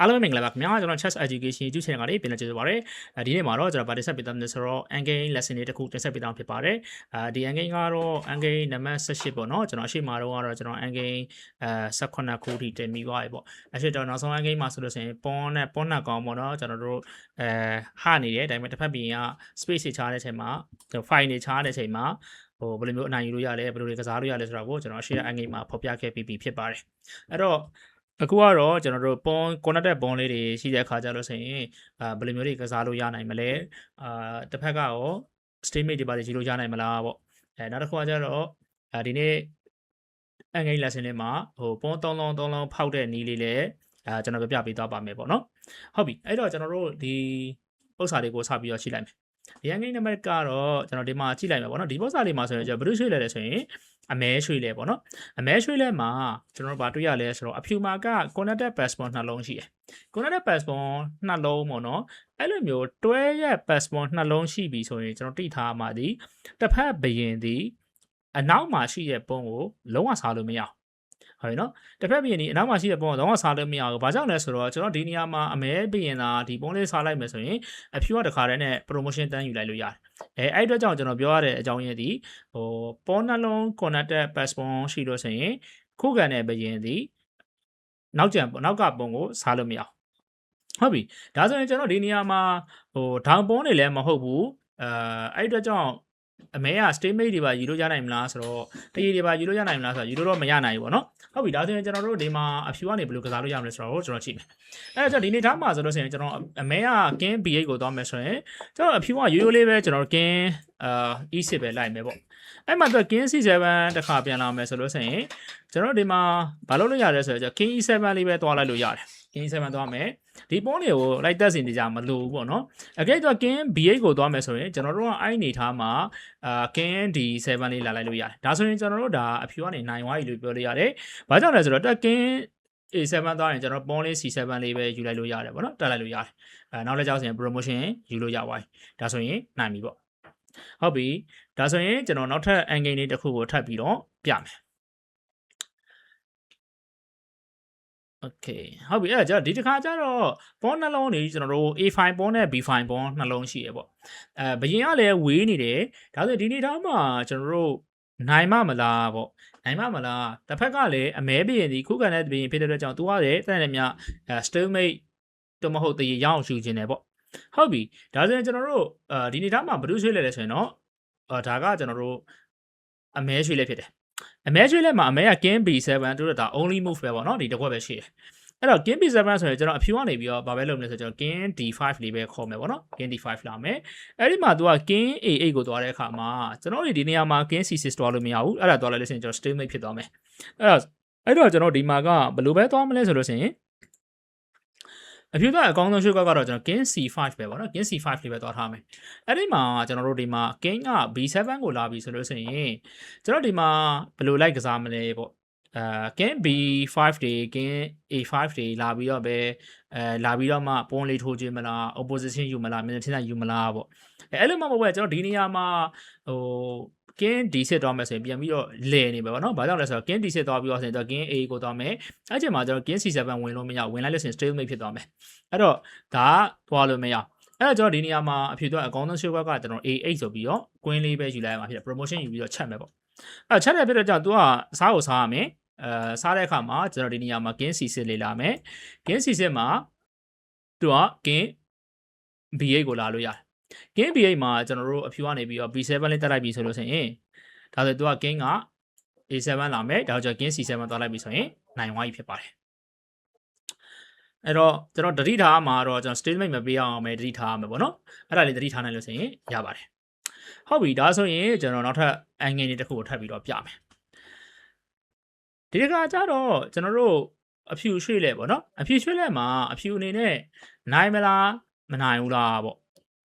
အားလုံးပဲမင်္ဂလာပါခင်ဗျာကျွန်တော် Chess Education YouTube channel ကနေပြန်လည်ကြိုဆိုပါရစေအဲဒီနေ့မှာတော့ကျွန်တော်ဗာတက်ဆက်ပေးသားမယ်ဆိုတော့ Angame lesson လေးတစ်ခုတင်ဆက်ပေးသားဖြစ်ပါတယ်အဲဒီ Angame ကတော့ Angame နံပါတ်18ပေါ့နော်ကျွန်တော်အရှိမတော့ကတော့ကျွန်တော် Angame အဲ18ခုထိတင်ပြီးသွားပြီပေါ့အရှိတော့နောက်ဆုံး Angame မှာဆိုလို့ရှိရင် pawn နဲ့ pawn နဲ့ကောင်းပေါ့နော်ကျွန်တော်တို့အဲဟနေတယ်ဒါပေမဲ့တစ်ဖက်ပြင်က space တွေချားတဲ့အချိန်မှာ file တွေချားတဲ့အချိန်မှာဟိုဘယ်လိုမျိုးအနိုင်ယူလို့ရလဲဘယ်လိုတွေကစားလို့ရလဲဆိုတော့ကိုကျွန်တော်အရှိအငိတ်မှာဖော်ပြခဲ့ပြီးပြီဖြစ်ပါတယ်အဲ့တော့ အခုကတော့ကျွန်တော်တို့ pawn connected pawn လေးတွေရှိတဲ့အခါကျတော့ဆိုရင်အာဘယ်လိုမျိုးတွေကစားလို့ရနိုင်မလဲအာတစ်ဖက်ကရော statement တွေပါရေးလို့ရနိုင်မလားပေါ့အဲနောက်တစ်ခုကကျတော့အာဒီနေ့အငိတ် lesson လေးမှာဟို pawn 3လုံး3လုံးဖောက်တဲ့နည်းလေးလည်းအာကျွန်တော်ပြပြပေးသွားပါမယ်ပေါ့နော်ဟုတ်ပြီအဲ့တော့ကျွန်တော်တို့ဒီဥစ္စာလေးကိုစပြီးတော့ရှိလိုက်မယ် ဒီအငိတ်နံပါတ်ကတော့ကျွန်တော်ဒီမှာကြည့်လိုက်မယ်ပေါ့နော်ဒီပုံစံလေးမှာဆိုရင်ကျွန်တော်ဘယ်လိုရွှေ့လဲလဲဆိုရင်အမဲရွှေ့လဲပေါ့နော်အမဲရွှေ့လဲမှာကျွန်တော်တို့ဘာတွေ့ရလဲဆိုတော့အဖြူမာက connected passport နှလုံးရှိတယ် connected passport နှလုံးပေါ့နော်အဲ့လိုမျိုးတွဲရဲ့ passport နှလုံးရှိပြီဆိုရင်ကျွန်တော်တိထားမှာဒီတစ်ဖက်ဘယင်ဒီအနောက်မှာရှိတဲ့ပုံကိုလုံးဝစားလို့မရအောင် ဟုတ်ပြီနော်တစ်ဖက်ဘီရင်ဒီအနောက်မှာရှိတဲ့ပုံကတော့စားလို့မရဘူး။ဘာကြောင့်လဲဆိုတော့ကျွန်တော်ဒီနေရာမှာအမဲဘီရင်သာဒီပုံလေးစားလိုက်မယ်ဆိုရင်အဖြူကတခါတည်းနဲ့ promotion တန်းယူလိုက်လို့ရတယ်။အဲအဲ့အတွက်ကြောင့်ကျွန်တော်ပြောရတဲ့အကြောင်းရင်းဒီဟိုပေါ်နှလုံး connected passport ရှိလို့ဆိုရင်ခုခံတဲ့ဘီရင်ဒီနောက်ကျန်နောက်ကပုံကိုစားလို့မရအောင်။ဟုတ်ပြီ။ဒါဆိုရင်ကျွန်တော်ဒီနေရာမှာဟိုဒေါင်ပုံးနေလည်းမဟုတ်ဘူး။အဲအဲ့အတွက်ကြောင့် အမဲက statement တွေပါယူလို့ရနိုင်မလားဆိုတော့တရေတွေပါယူလို့ရနိုင်မလားဆိုတော့ယူလို့တော့မရနိုင်ဘူးပေါ့နော်ဟုတ်ပြီဒါဆိုရင်ကျွန်တော်တို့ဒီမှာအဖြူကနေဘယ်လိုကစားလို့ရမလဲဆိုတော့ကျွန်တော်ကြည့်မယ်အဲဒါကြောင့်ဒီနေ့ထားမှာဆိုလို့ရှိရင်ကျွန်တော်အမဲက king b8 ကိုသွားမယ်ဆိုရင်ကျွန်တော်အဖြူကရိုးရိုးလေးပဲကျွန်တော် king အာ e6 ပဲလိုက်မယ်ပေါ့အဲ့မှာတော့ king c7 တစ်ခါပြန်လာမယ်ဆိုလို့ရှိရင်ကျွန်တော်ဒီမှာဘာလုပ်လို့ရလဲဆိုတော့ king e7 လေးပဲသွားလိုက်လို့ရတယ် king e7 သွားမယ်ဒီပုံးတွေကိုလိုက်တက်စင်နေကြမလို့ဘူးပေါ့နော်အကဲတော့ king b8 ကိုသွားမယ်ဆိုရင်ကျွန်တော်တို့ကအဲ့အနေထားမှာအာ king d7 လေးလာလိုက်လို့ရတယ်ဒါဆိုရင်ကျွန်တော်တို့ဒါအဖြူကနေနိုင်ဝါးကြီးလို့ပြောလို့ရတယ်ဘာကြောင့်လဲဆိုတော့တက် king A7 သွားရင်ကျွန်တော်ပုံးလေး C7 လေးပဲယူလိုက်လို့ရတယ်ပေါ့နော်တက်လိုက်လို့ရတယ်အဲနောက်လည်းကြောက်စင် promotion ယူလို့ရပါတယ်ဒါဆိုရင်နိုင်ပြီပေါ့ဟုတ်ပြီဒါဆိုရင်ကျွန်တော်နောက်ထပ် angle လေးတစ်ခုကိုထပ်ပြီးတော့ပြမယ် Okay ဟုတ်ပြီအဲ့ဒါကျတော့ဒီတစ်ခါကျတော့ဘောနှလုံးနေကျွန်တော်တို့ A5 ဘောနဲ့ B5 ဘောနှလုံးရှိရပေါ့အဲဘယင်ကလည်းဝေးနေတယ်ဒါဆိုဒီနေ့တော့မှကျွန်တော်တို့နိုင်မမလားပေါ့နိုင်မမလားတစ်ဖက်ကလည်းအမဲဘယင်ဒီခုခံတဲ့ဘယင်ဖြစ်တဲ့အတွက်ကြောင့်သူကလည်းတဲ့လည်းမြအဲ stalemate တော့မဟုတ်တည်ရအောင်ရှူခြင်းတယ်ပေါ့ဟုတ်ပြီဒါဆိုရင်ကျွန်တော်တို့အဲဒီနေ့တော့မှဘယ်လိုဆွေးလဲလဲဆိုရင်တော့အာဒါကကျွန်တော်တို့အမဲရွှေ့လဲဖြစ်တယ် အမဲရွှေ့လဲမှာအမဲက king b7 တို့တော့ဒါ only move ပဲပေါ့နော်ဒီတစ်ခွက်ပဲရှိတယ်အဲ့တော့ king b7 ဆိုရင်ကျွန်တော်အဖြူကနေပြီးတော့ဗာပဲလုပ်မလဲဆိုတော့ကျွန်တော် king d5 လေးပဲခေါ်မယ်ပေါ့နော် king d5 လာမယ်အဲ့ဒီမှာသူက king a8 ကိုသွားတဲ့အခါမှာကျွန်တော်တို့ဒီနေရာမှာ king c6 သွားလို့မရဘူးအဲ့ဒါသွားလိုက်လို့ရှိရင်ကျွန်တော် stalemate ဖြစ်သွားမယ်အဲ့တော့အဲ့တော့ကျွန်တော်ဒီမှာကဘယ်လိုပဲသွားမလဲဆိုလို့ရှိရင် အဖြူကအကောင်းဆုံးရှုပ်ကတော့ကျွန်တော် king c5 ပဲပေါ့နော် king c5 လေးပဲသွားထားမယ်အဲ့ဒီမှာကျွန်တော်တို့ဒီမှာ king က b7 ကိုလာပြီဆိုလို့ဆိုရင်ကျွန်တော်ဒီမှာဘယ်လိုလိုက်ကစားမလဲပေါ့အာ king b5 တွေ king a5 တွေလာပြီးတော့ပဲအဲလာပြီးတော့မှပွန်လေးထိုးခြင်းမလား opposition ယူမလားမြင်းချင်းယူမလားပေါ့အဲအဲ့လိုမှမဟုတ်ဘူးကျွန်တော်ဒီနေရာမှာဟို king d စစ်သွားမယ်ဆိုရင်ပြန်ပြီးတော့လဲနေပဲပေါ့နော်။ဘာကြောင့်လဲဆိုတော့ king d စစ်သွားပြီးတော့ဆိုရင်တော့ king a ကိုသွားမယ်။အဲ့ချိန်မှာကျတော့ king c7 ဝင်လို့မရဝင်လိုက်လို့ဆိုရင် stalemate ဖြစ်သွားမယ်။အဲ့တော့ဒါကသွားလို့မရ။အဲ့တော့ကျွန်တော်ဒီနေရာမှာအဖြစ်တော့အကောင်းဆုံး show ကကျွန်တော် A8 ဆိုပြီးတော့ queen လေးပဲယူလိုက်ရမှာဖြစ်တယ် promotion ယူပြီးတော့ချက်မယ်ပေါ့။အဲ့ချက်တဲ့ဖြစ်တော့ကြောင့် तू ကစားကိုစားရမယ်။အဲစားတဲ့အခါမှာကျွန်တော်ဒီနေရာမှာ king c6 လေးလာမယ်။ king c6 မှာ तू က king b8 ကိုလာလို့ရတယ် game b8 မှာကျွန်တော်တို့အဖြူကနေပြီးတော့ b7 လေးတက်လိုက်ပြီဆိုလို့ဆိုရင်ဒါဆိုသူက king က a7 လာမယ်ဒါကြောင့် king c7 သွားလိုက်ပြီဆိုရင်နိုင်ဝါးကြီးဖြစ်ပါတယ်အဲ့တော့ကျွန်တော်တတိထားမှာတော့ကျွန်တော် statement မပေးအောင်မယ်တတိထားရမယ်ပေါ့နော်အဲ့ဒါလေးတတိထားနိုင်လို့ဆိုရင်ရပါတယ်ဟုတ်ပြီဒါဆိုရင်ကျွန်တော်နောက်ထပ် angle လေးတစ်ခုကိုထပ်ပြီးတော့ပြမယ်ဒီကကြတော့ကျွန်တော်တို့အဖြူရွှေ့လဲပေါ့နော်အဖြူရွှေ့လဲမှာအဖြူအနေနဲ့နိုင်မလားမနိုင်ဘူးလားပေါ့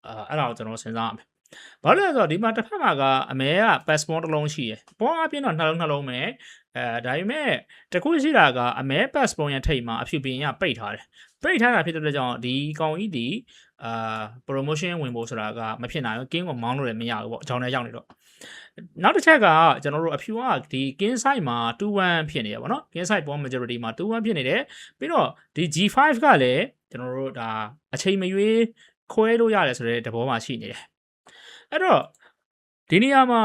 အဲအဲ့ဒါကိုကျွန်တော်စဉ်းစားရမယ်။ဘာလို့လဲဆိုတော့ဒီမှာတစ်ဖက်မှာကအမဲက passport တစ်လုံးရှိရယ်။ပေါ်အပြင်းတော့နှလုံးနှလုံးပဲ။အဲဒါပေမဲ့တခုရှိတာကအမဲ passport ရဲ့ထိပ်မှာအဖြူပင်ကပိတ်ထားတယ်။ပိတ်ထားတာဖြစ်တဲ့အတွက်ကြောင့်ဒီကောင်ကြီးဒီအာ promotion ဝင်ဖို့ဆိုတာကမဖြစ်နိုင်ဘူး။ game ကိုမောင်းလို့လည်းမရဘူးပေါ့။အကြောင်းနဲ့ရောက်နေတော့နောက်တစ်ချက်ကကျွန်တော်တို့အဖြူကဒီ king side မှာ2-1ဖြစ်နေရပါတော့ king side pawn majority မှာ2-1ဖြစ်နေတယ်ပြီးတော့ဒီ g5 ကလည်းကျွန်တော်တို့ဒါအချိန်မရွေး ခွဲလို့ရတယ်ဆိုတဲ့သဘောမှရှိနေတယ်အဲ့တော့ဒီနေရာမှာ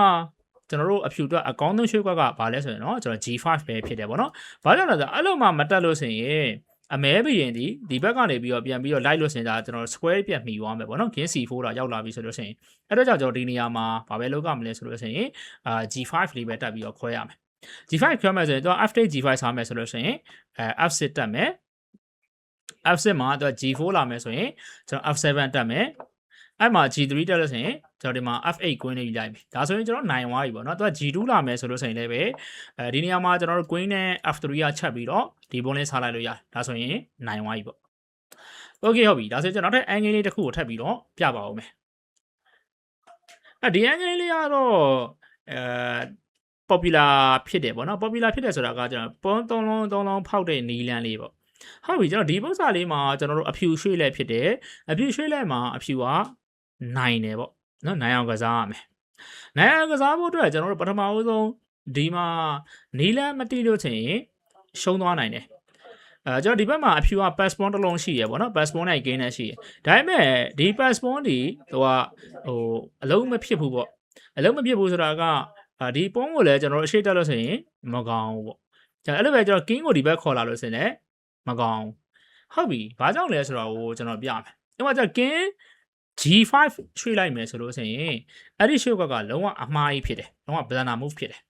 ကျွန်တော်တို့အဖြူအတွက်အကောင်းဆုံးရွှေကွက်ကဘာလဲဆိုရင်တော့ကျွန်တော် G5 ပဲဖြစ်တယ်ပေါ့နော်ဘာကြောင့်လဲဆိုတော့အဲ့လိုမှမတက်လို့ဆိုရင်အမဲဘရင်ဒီဒီဘက်ကနေပြီးတော့ပြန်ပြီးတော့ light လို့ဆင်တာကျွန်တော် square ပြန်မှီသွားမယ်ပေါ့နော် gain C4 တော့ရောက်လာပြီဆိုလို့ရှိရင်အဲ့တော့ကြောင့်ကျွန်တော်ဒီနေရာမှာဘာပဲလုပ်ရမလဲဆိုလို့ရှိရင်အာ G5 လေးပဲတက်ပြီးတော့ခွဲရမယ် G5 ခွဲမယ်ဆိုရင်တော့ F8 G5 စားမယ်ဆိုလို့ရှိရင်အဲ F6 တက်မယ် F6 မှာတော့ G4 လာမယ်ဆိုရင်ကျွန်တော် F7 တက်မယ်။အဲ့မှာ G3 တက်လို့ဆိုရင်ကျွန်တော်ဒီမှာ F8 queen လေးယူလိုက်ပြီဒါဆိုရင်ကျွန်တော်နိုင်သွားပြီပေါ့နော်သူက G2 လာမယ်ဆိုလို့ဆိုရင်လည်းပဲအဲဒီနေရာမှာကျွန်တော်တို့ queen နဲ့ F3 ကချက်ပြီးတော့ဒီဘုံလေးစားလိုက်လို့ရတယ်ဒါဆိုရင်နိုင်သွားပြီပေါ့ Okay ဟုတ်ပြီဒါဆိုရင်ကျွန်တော်နောက်ထပ် angle လေးတစ်ခုကိုထပ်ပြီးတော့ပြပါဦးမယ်အဲဒီ angle လေးကတော့အဲ popular ဖြစ်တယ်ပေါ့နော် popular ဖြစ်တယ်ဆိုတာကကျွန်တော်ပွန်းသုံးလုံးသုံးလုံးဖောက်တဲ့နီလန်းလေးပေါ့ ဟုတ်ပြီကျွန်တော်ဒီပု္ပ္ပစာလေးမှာကျွန်တော်တို့အဖြူရွှေ့လဲဖြစ်တယ်အဖြူရွှေ့လဲမှာအဖြူကနိုင်တယ်ပေါ့နော်နိုင်အောင်ကစားရမယ်နိုင်အောင်ကစားဖို့အတွက်ကျွန်တော်တို့ပထမဦးဆုံးဒီမှာနီလန်းမတိလို့ချင်ရင်ရှုံးသွားနိုင်တယ်အဲကျွန်တော်ဒီဘက်မှာအဖြူက passport တစ်လုံးရှိရပေါ့နော် passport နဲ့ gain နဲ့ရှိရဒါပေမဲ့ဒီ passport ဒီဟိုကဟိုအလုံးမဖြစ်ဘူးပေါ့အလုံးမဖြစ်ဘူးဆိုတာကဒီပုံးကိုလည်းကျွန်တော်တို့အရှိတက်လို့ဆိုရင်မကောင်းဘူးပေါ့ကျွန်တော်အဲ့လိုပဲကျွန်တော် king ကိုဒီဘက်ခေါ်လာလို့ဆိုရင်လည်း မကောင်းဟုတ်ပြီဘာကြောင့်လဲဆိုတော့ဟိုကျွန်တော်ပြမယ်အဲ့မှာကျ king G5 ရွှေ့လိုက်မယ်ဆိုလို့ဆိုရင်အဲ့ဒီရွှေ့ကွက်ကလုံးဝအမှားကြီးဖြစ်တယ်လုံးဝ banana move ဖြစ်တယ်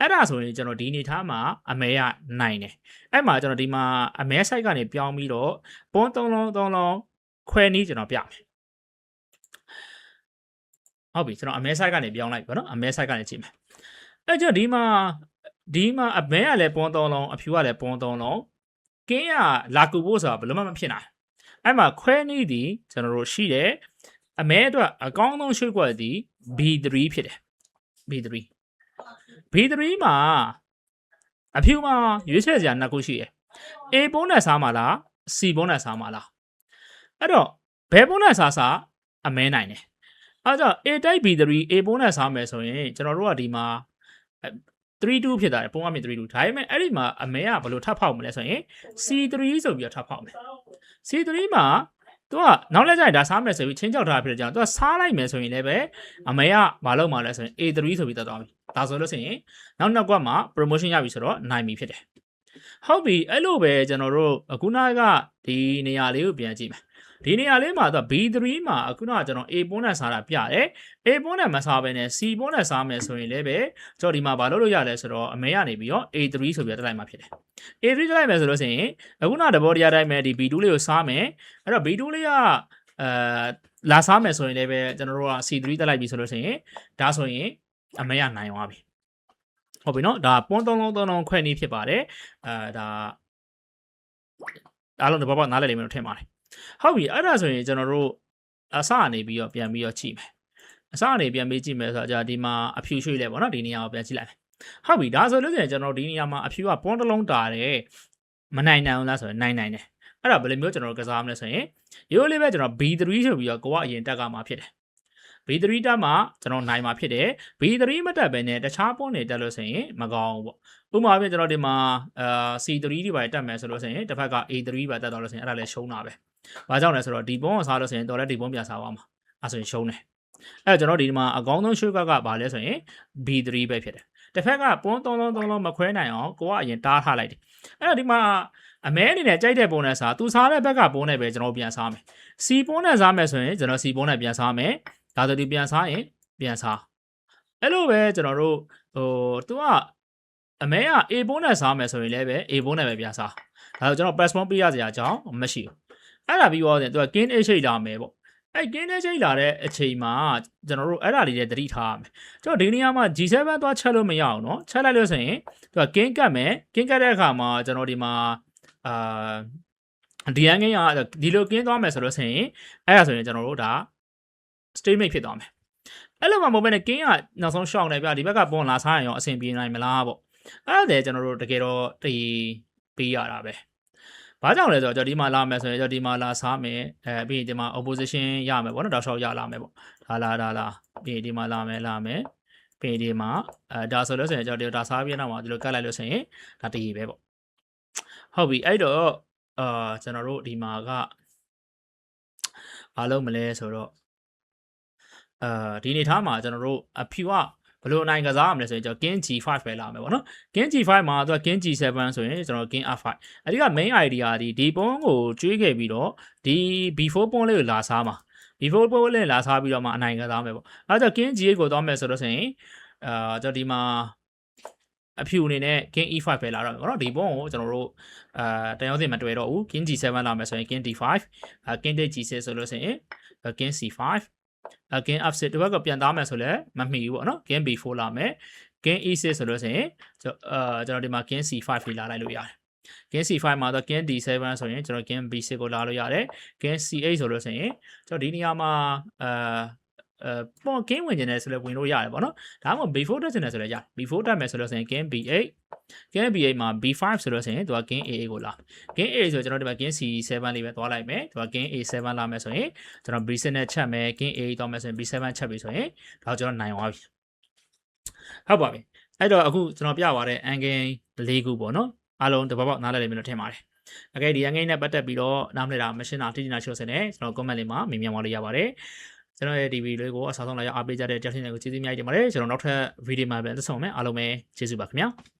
အဲ့ဒါဆိုရင်ကျွန်တော်ဒီအနေထားမှာအမဲရနိုင်တယ်အဲ့မှာကျွန်တော်ဒီမှာအမဲ site ကနေပြောင်းပြီးတော့ပွန်းသုံးလုံးသုံးလုံးခွဲနည်းကျွန်တော်ပြမယ်ဟုတ်ပြီကျွန်တော်အမဲ site ကနေပြောင်းလိုက်ပါတော့အမဲ site ကနေကြည့်မယ်အဲ့ကျတော့ဒီမှာဒီမှာအမဲကလည်းပွန်းသုံးလုံးအဖြူကလည်းပွန်းသုံးလုံး ကင်းကလာကူဖို့ဆိုတာဘယ်လိုမှမဖြစ်နိုင်အဲ့မှာခွဲနည်းဒီကျွန်တော်တို့ရှိတယ်အမဲအတွက်အကောင်းဆုံးရွှေ့ကွက်သည် B3 ဖြစ်တယ် B3 B3 မှာအဖြူမှာရွေးချယ်စရာနှစ်ခုရှိတယ် A ပုံးနဲ့စားမှာလား C ပုံးနဲ့စားမှာလားအဲ့တော့ဘယ်ပုံးနဲ့စားစားအမဲနိုင်တယ်အဲကြောင့် A type B3 A ပုံးနဲ့စားမယ်ဆိုရင်ကျွန်တော်တို့ကဒီမှာ 3-2ဖြစ်တာပုံအမြင့်3-2ဒါပေမဲ့အဲ့ဒီမှာအမဲကဘယ်လိုထပ်ဖောက်မလဲဆိုရင် C3 ဆိုပြီးတော့ထပ်ဖောက်မယ် C3 မှာသူကနောက်လက်ကျရင်ဒါစားမယ်ဆိုပြီးချင်းချောက်ထားဖြစ်တဲ့ကြောင့်သူကစားလိုက်မယ်ဆိုရင်လည်းပဲအမေကမလုပ်မှလဲဆိုရင် A3 ဆိုပြီးတက်သွားပြီဒါဆိုလို့ဆိုရင်နောက်နောက်ကွက်မှာ promotion ရပြီဆိုတော့နိုင်ပြီဖြစ်တယ်ဟုတ်ပြီအဲ့လိုပဲကျွန်တော်တို့အခုနကဒီနေရာလေးကိုပြန်ကြည့်မယ် ဒီနေရာလေးမှာတော့ B3 မှာအခုနကကျွန်တော် A ပုံးနဲ့စားတာပြတယ် A ပုံးနဲ့မစားဘဲနဲ့ C ပုံးနဲ့စားမယ်ဆိုရင်လည်းပဲကျွန်တော်ဒီမှာဘာလုပ်လို့ရလဲဆိုတော့အမေကနေပြီးတော့ A3 ဆိုပြီးတက်လိုက်မှာဖြစ်တယ် A3 တက်လိုက်မယ်ဆိုလို့ဆိုရင်အခုနတဘောတရားတိုင်းပဲဒီ B2 လေးကိုစားမယ်အဲ့တော့ B2 လေးကအဲလာစားမယ်ဆိုရင်လည်းပဲကျွန်တော်တို့က C3 တက်လိုက်ပြီဆိုလို့ဆိုရင်ဒါဆိုရင်အမေကနိုင်သွားပြီဟုတ်ပြီနော်ဒါပွန်းသုံးလုံးသုံးလုံးခွဲနည်းဖြစ်ပါတယ်အဲဒါအားလုံးတဘောပေါက်နားလည်လိမ့်မယ်လို့ထင်ပါတယ် ဟုတ်ပြီအဲ့ဒါဆိုရင်ကျွန်တော်တို့အစအနေပြီးတော့ပြန်ပြီးတော့ကြည့်မယ်အစအနေပြန်ပြီးကြည့်မယ်ဆိုတော့じゃဒီမှာအဖြူရွှေ့လဲပေါ့နော်ဒီနေရာကိုပြန်ကြည့်လိုက်မယ်ဟုတ်ပြီဒါဆိုလို့ဆိုရင်ကျွန်တော်ဒီနေရာမှာအဖြူကပွန်းတစ်လုံးတာတယ်မနိုင်နိုင်အောင်လားဆိုရင်နိုင်နိုင်တယ်အဲ့ဒါဘယ်လိုမျိုးကျွန်တော်တို့ကစားမလဲဆိုရင်ရိုးလေးပဲကျွန်တော် B3 ဆိုပြီးတော့ကိုကအရင်တက်ကမှာဖြစ်တယ် B3 တက်မှာကျွန်တော်နိုင်မှာဖြစ်တယ် B3 မတက်ဘဲနဲ့တခြားပွန်းတွေတက်လို့ဆိုရင်မကောင်းဘူးပေါ့ဥပမာပြကျွန်တော်ဒီမှာအာ C3 ဒီပါတက်မယ်ဆိုလို့ဆိုရင်တစ်ဖက်က A3 ပါတက်တော့လို့ဆိုရင်အဲ့ဒါလည်းရှုံးတာပဲ။ ဘာကြောင့်လဲဆိုတော့ဒီပုံးကိုစားလို့ဆိုရင်တော်လည်းဒီပုံးပြန်စားပါမှာ။အဲဆိုရင်ရှုံးတယ်။အဲကျွန်တော်ဒီမှာအကောင်းဆုံးရှုကကဘာလဲဆိုရင် B3 ပဲဖြစ်တယ်။တစ်ဖက်ကပုံး3လုံး3လုံးမခွဲနိုင်အောင်ကိုကအရင်တားထားလိုက်တယ်။အဲ့တော့ဒီမှာအမဲအနေနဲ့ကြိုက်တဲ့ပုံနဲ့စားသူစားတဲ့ဘက်ကပုံနဲ့ပဲကျွန်တော်ပြန်စားမယ်။ C ပုံနဲ့စားမယ်ဆိုရင်ကျွန်တော် C ပုံနဲ့ပြန်စားမယ်။ဒါဆိုဒီပြန်စားရင်ပြန်စား။အဲ့လိုပဲကျွန်တော်တို့ဟိုသူကအမဲက A ပုံနဲ့စားမယ်ဆိုရင်လည်းပဲ A ပုံနဲ့ပဲပြန်စား။ဒါဆိုကျွန်တော် press ပေးရစရာအကြောင်းမရှိဘူး။ အဲ့ဒါပြီးတော့သူက gain age လာမယ်ပေါ့အဲ့ gain age လာတဲ့အချိန်မှာကျွန်တော်တို့အဲ့ဒါလေးတွေသတိထားရမယ်ကျွန်တော်ဒီနေရာမှာ G7 သွားချက်လို့မရအောင်เนาะချက်လိုက်လို့ဆိုရင်သူက gain ကတ်မယ် gain ကတ်တဲ့အခါမှာကျွန်တော်ဒီမှာအာဒီအန်ဂိမ်းကဒီလိုကင်းသွားမယ်ဆိုလို့ဆိုရင်အဲ့ဒါဆိုရင်ကျွန်တော်တို့ဒါ statement ဖြစ်သွားမယ်အဲ့လိုမှမဟုတ်ဘဲနဲ့ကင်းကနောက်ဆုံး short နေပြဒီဘက်ကပွန်လာစားရင်ရောအဆင်ပြေနိုင်မလားပေါ့အဲ့ဒါတည်းကျွန်တော်တို့တကယ်တော့တီးပေးရတာပဲ ဘာကြောင့်လဲဆိုတော့ကျွန်တော်ဒီမှာလာမယ်ဆိုရင်ကျွန်တော်ဒီမှာလာစားမယ်အဲပြီးရင်ဒီမှာ opposition ရမယ်ပေါ့နော်တောက်လျှောက်ရလာမယ်ပေါ့ဒါလာဒါလာပြီးရင်ဒီမှာလာမယ်လာမယ်ပင်ဒီမှာအဲဒါဆိုလို့ဆိုရင်ကျွန်တော်ဒီဒါစားပြီးနောက်မှာဒီလိုကတ်လိုက်လို့ဆိုရင်ဒါတည်ပဲပေါ့ဟုတ်ပြီအဲ့တော့အာကျွန်တော်တို့ဒီမှာကမလုပ်မလဲဆိုတော့အာဒီအနေထားမှာကျွန်တော်တို့အဖြူက ဘယ်လိုအနိုင်ကစားရမလဲဆိုရင်ကျွန်တော် king g5 ပဲလာမယ်ပေါ့နော် king g5 မှာသူက king g7 ဆိုရင်ကျွန်တော် king r5 အဓိက main idea ဒီဒီပုံးကိုကျွေးခဲ့ပြီးတော့ဒီ b4 ပုံးလေးကိုလာစားမှာ b4 ပုံးလေးလာစားပြီးတော့မှအနိုင်ကစားမယ်ပေါ့အဲဒါကြောင့် king g8 ကိုသွားမယ်ဆိုတော့ဆိုရင်အာကျွန်တော်ဒီမှာအဖြူအနေနဲ့ king e5 ပဲလာတော့မယ်ပေါ့နော်ဒီပုံးကိုကျွန်တော်တို့အာတန်ရောစင်မတွေ့တော့ဘူး king g7 လာမယ်ဆိုရင် king d5 အာ king g6 ဆိုလို့ဆိုရင် king c5 အကင်း upset ဒီဘက်ကပြန်သားမယ်ဆိုလည်းမမှီဘူးပေါ့နော် game b4 လာမယ် game e6 ဆိုလို့ဆိုရင်ကျွန်တော်အာကျွန်တော်ဒီမှာ game c5 လေးလာလိုက်လို့ရတယ် game c5 မှာတော့ game d7 ဆိုရင်ကျွန်တော် game b6 ကိုလာလို့ရတယ် game c8 ဆိုလို့ဆိုရင်ကျွန်တော်ဒီနေရာမှာအာ အဲပေါ့ game ဝင်ကျင်တယ်ဆိုလည်းဝင်လို့ရတယ်ပေါ့နော်ဒါမှမဟုတ် b4 တက်ကျင်တယ်ဆိုလည်းရတယ် b4 တက်မယ်ဆိုလို့ဆိုရင် game b8 game b8 မှာ b5 ဆိုလို့ဆိုရင်သူက game aa ကိုလာ game a ဆိုကျွန်တော်ဒီမှာ game c7 လေးပဲသွားလိုက်မယ်သူက game a7 လာမယ်ဆိုရင်ကျွန်တော် b7 နဲ့ချက်မယ် game a သွားမယ်ဆိုရင် b7 ချက်ပြီဆိုရင်ဒါကျွန်တော်နိုင်သွားပြီဟုတ်ပါပြီအဲ့တော့အခုကျွန်တော်ပြသွားတဲ့ angle ၄ခုပေါ့နော်အားလုံးတပတ်ပေါက်နားလည်လိမ့်မယ်လို့ထင်ပါတယ်။ Okay ဒီ angle နဲ့ပတ်သက်ပြီးတော့နားမလည်တာမရှင်းတာတိတိနာချို့စင်နဲ့ကျွန်တော် comment လေးမှာမေးမြန်းသွားလို့ရပါတယ်။ ကျွန်တော်ရဲ့ဒီဗီဒီယိုလေးကိုအစားဆုံးလာရောက်အားပေးကြတဲ့ကြောက်ရှင်တွေကိုကျေးဇူးအများကြီးတင်ပါတယ်။ကျွန်တော်နောက်ထပ်ဗီဒီယိုမှာပြန်ဆက်ဆုံမယ်အားလုံးပဲကျေးဇူးပါခင်ဗျာ။